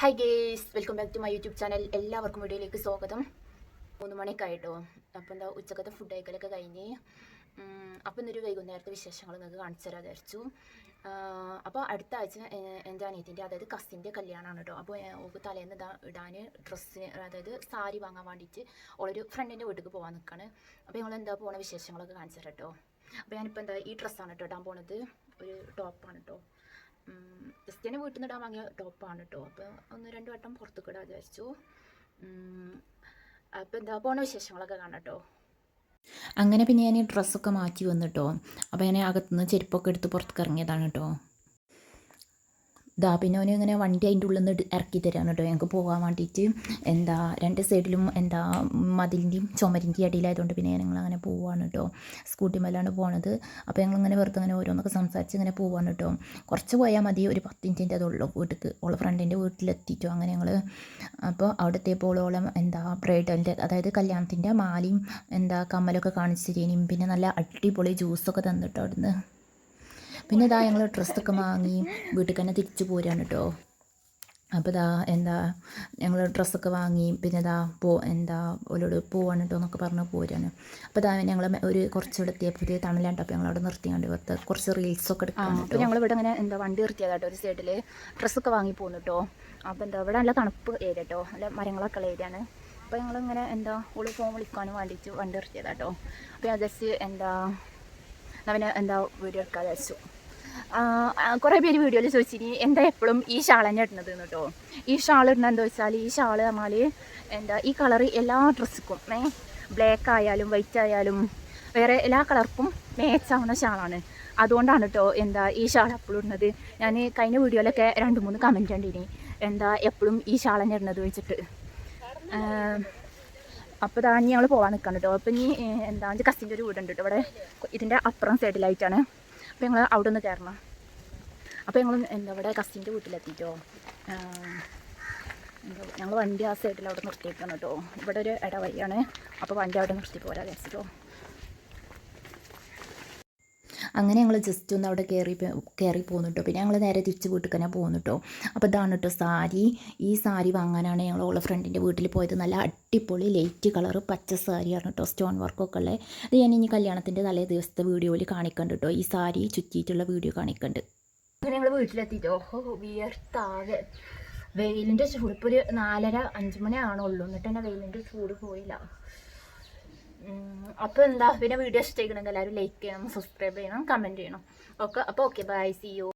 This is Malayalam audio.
Hi guys welcome back to my YouTube channel എല്ലാവർക്കും വീഡിയോയിലേക്ക് സ്വാഗതം. മൂന്ന് മണിയൊക്കെ ആയിട്ടോ അപ്പോൾ എന്താ ഉച്ചക്കത്തെ ഫുഡ് കഴിക്കലൊക്കെ കഴിഞ്ഞ് അപ്പം ഇന്നൊരു വൈകുന്നേരത്തെ വിശേഷങ്ങൾ നിങ്ങൾക്ക് കാണിച്ചു തരാൻ വിചാരിച്ചു. അപ്പോൾ അടുത്ത ആഴ്ച എന്റെ അനിയത്തിന്റെ അതായത് കസിന്റെ കല്യാണമാണ് കേട്ടോ അപ്പോൾ ഓക്ക് തലേന്ന് ഇതാ ഇടാൻ ഡ്രസ്സ് അതായത് സാരി വാങ്ങാൻ വേണ്ടിയിട്ട് ഓളൊരു ഫ്രണ്ടിന്റെ വീട്ടിലേക്ക് പോകാൻ നിൽക്കുകയാണ് അപ്പോൾ ഞങ്ങൾ എന്താ പോണ വിശേഷങ്ങളൊക്കെ കാണിച്ചു തരാം കേട്ടോ അപ്പോൾ ഞാനിപ്പോൾ എന്താ ഈ ഡ്രസ്സാണ് കേട്ടോ ഇടാൻ പോണത്. ഒരു ടോപ്പാണ് കേട്ടോ ജസ്റ്റ് തന്നെ വീട്ടിൽ നിന്ന് ഇടാൻ വാങ്ങിയ ടോപ്പാണ് കേട്ടോ അപ്പോൾ ഒന്ന് രണ്ട് വട്ടം പുറത്തേക്ക് ഇടാൻ വിചാരിച്ചു അപ്പോൾ എന്താ പോണ വിശേഷങ്ങളൊക്കെ കാണാം കേട്ടോ അങ്ങനെ പിന്നെ ഞാൻ ഡ്രസ്സൊക്കെ മാറ്റി വന്നിട്ടോ അപ്പോൾ ഞാൻ അകത്തുനിന്ന് ചെരുപ്പൊക്കെ എടുത്ത് പുറത്തേക്ക് ഇറങ്ങിയതാണ് കേട്ടോ ദാ പിന്നെ ഇങ്ങനെ വണ്ടി അതിന്റെ ഉള്ളിൽ നിന്ന് ഇറക്കി തരാണ് കേട്ടോ. ഞങ്ങൾക്ക് പോകാൻ വേണ്ടിയിട്ട് എന്താ രണ്ട് സൈഡിലും എന്താ മതിലിന്റെയും ചുമരിന്റെയും അടിയിലായതുകൊണ്ട് പിന്നെ ഞങ്ങൾ അങ്ങനെ പോവാണ് കേട്ടോ. സ്കൂട്ടി മേലാണ് പോണത്. അപ്പോൾ ഞങ്ങൾ ഇങ്ങനെ വെറുതെ അങ്ങനെ ഓരോന്നൊക്കെ സംസാരിച്ച് ഇങ്ങനെ പോവാണ് കേട്ടോ. കുറച്ച് പോയാൽ മതി ഒരു പത്ത് മിനിറ്റിന്റെ അതുള്ളൂ വീട്ടിൽ ഓളെ ഫ്രണ്ടിന്റെ വീട്ടിലെത്തിയിട്ടോ അങ്ങനെ ഞങ്ങൾ അപ്പോൾ അവിടെ എത്തിയപ്പോൾ ഓളം എന്താ ബ്രൈഡലിന്റെ അതായത് കല്യാണത്തിന്റെ മാലയും എന്താ കമ്മലൊക്കെ കാണിച്ചു തരീനും. പിന്നെ നല്ല അടിപൊളി ജ്യൂസൊക്കെ തന്നിട്ടോ അവിടുന്ന്. പിന്നെ ഇതാ ഞങ്ങൾ ഡ്രസ്സൊക്കെ വാങ്ങി വീട്ടിൽ തന്നെ തിരിച്ചു പോരാണ് കേട്ടോ അപ്പോൾ ഇതാ എന്താ ഞങ്ങൾ ഡ്രസ്സൊക്കെ വാങ്ങി പിന്നെ ഇതാ പോ എന്താ ഓലോട് പോവാണ് കേട്ടോ എന്നൊക്കെ പറഞ്ഞ് പോരാണ്. അപ്പോൾ ഇതാ ഞങ്ങൾ ഒരു കുറച്ചുകൂടെ എത്തിയപ്പോൾ ഒരു തണലാണ്ട് അപ്പോൾ ഞങ്ങൾ അവിടെ നിർത്തിയാണ്ട് വെറുതെ കുറച്ച് റീൽസൊക്കെ എടുക്കാം അപ്പോൾ ഞങ്ങൾ ഇവിടെ അങ്ങനെ എന്താ വണ്ടി നിർത്തിയതാട്ടോ ഒരു സൈഡിൽ ഡ്രസ്സൊക്കെ വാങ്ങി പോകുന്നു കേട്ടോ അപ്പോൾ എന്താ ഇവിടെ നല്ല തണുപ്പ് ഏരിയ കേട്ടോ നല്ല മരങ്ങളൊക്കെ ഉള്ള ഏരിയ ആണ്. അപ്പോൾ ഞങ്ങളിങ്ങനെ എന്താ ഓൾ ഫോൺ വിളിക്കാനും വേണ്ടിയിട്ട് വണ്ടി നിർത്തിയതാട്ടോ. അപ്പോൾ ഞാൻ ജസ്റ്റ് എന്താ അവന് എന്താ വീഡിയോ എടുക്കാതെ വിചാരിച്ചു. കുറേ പേര് വീഡിയോയിൽ ചോദിച്ചിനി എന്താ എപ്പോഴും ഈ ഷാൾ തന്നെ ഇടുന്നത് കേട്ടോ ഈ ഷാൾ ഇടുന്നത് എന്താ വെച്ചാൽ ഈ ഷാൾ നമ്മൾ എന്താ ഈ കളറ് എല്ലാ ഡ്രസ്സുക്കും ഏ ബ്ലാക്ക് ആയാലും വൈറ്റ് ആയാലും വേറെ എല്ലാ കളർക്കും മേച്ചാവുന്ന ഷാളാണ് അതുകൊണ്ടാണ് കേട്ടോ എന്താ ഈ ഷാൾ എപ്പോഴും ഇടുന്നത്. ഞാൻ കഴിഞ്ഞ വീഡിയോയിലൊക്കെ രണ്ട് മൂന്ന് കമന്റ് കണ്ടിനി. എന്താ എപ്പോഴും ഈ ഷാൾ തന്നെ ഇടുന്നത് വെച്ചിട്ട്. അപ്പോൾ ഇതാ ഞങ്ങൾ പോകാൻ നിൽക്കണം കേട്ടോ അപ്പം ഇനി എന്താ കസിന്റെ ഒരു വീടുണ്ട് കേട്ടോ ഇവിടെ. ഇതിന്റെ അപ്പുറം സൈഡിലായിട്ടാണ് അപ്പോൾ ഞങ്ങൾ അവിടെ നിന്ന് കയറണം അപ്പോൾ ഞങ്ങൾ എന്താ ഇവിടെ കസിന്റെ വീട്ടിലെത്തിയിട്ടോ ഞങ്ങൾ വണ്ടി ആ സൈഡിൽ അവിടെ നിർത്തിയേക്കാണ് കേട്ടോ ഇവിടെ ഒരു ഇടവഴിയാണ്. അപ്പോൾ വണ്ടി അവിടെ നിർത്തി പോരാ വിചാരിച്ചിട്ടോ. അങ്ങനെ ഞങ്ങൾ ജസ്റ്റ് ഒന്ന് അവിടെ കയറി കയറി പോകുന്നു കേട്ടോ പിന്നെ ഞങ്ങൾ നേരെ തിരിച്ച് വീട്ടിൽ തന്നെ പോകുന്നു കേട്ടോ അപ്പോൾ ഇതാണ് കേട്ടോ സാരി. ഈ സാരി വാങ്ങാനാണ് ഞങ്ങൾ ഓളെ ഫ്രണ്ടിന്റെ വീട്ടിൽ പോയത്. നല്ല അടിപൊളി ലൈറ്റ് കളർ പച്ച സാരിയാണ് കേട്ടോ സ്റ്റോൺ വർക്കൊക്കെ ഉള്ളത് അത് ഞാൻ ഇനി കല്യാണത്തിന്റെ തലേ ദിവസത്തെ വീഡിയോയിൽ കാണിക്കേണ്ട കേട്ടോ ഈ സാരി ചുറ്റിയിട്ടുള്ള വീഡിയോ കാണിക്കണ്ട്. അങ്ങനെ ഞങ്ങൾ വീട്ടിലെത്തിയിട്ടോ ഓഹോ വിയർത്താകെ വെയിലിന്റെ ചൂട് ഇപ്പോൾ ഒരു നാലര അഞ്ച് മണി ആണുള്ളൂ എന്നിട്ട് തന്നെ വെയിലിന്റെ ചൂട് പോയില്ല. അപ്പോൾ എന്താ പിന്നെ വീഡിയോ ഇഷ്ടമായിക്കണമെങ്കിൽ എല്ലാവരും ലൈക്ക് ചെയ്യണം സബ്സ്ക്രൈബ് ചെയ്യണം കമന്റ് ചെയ്യണം. ഓക്കെ അപ്പോൾ ഓക്കെ ബൈ സി യു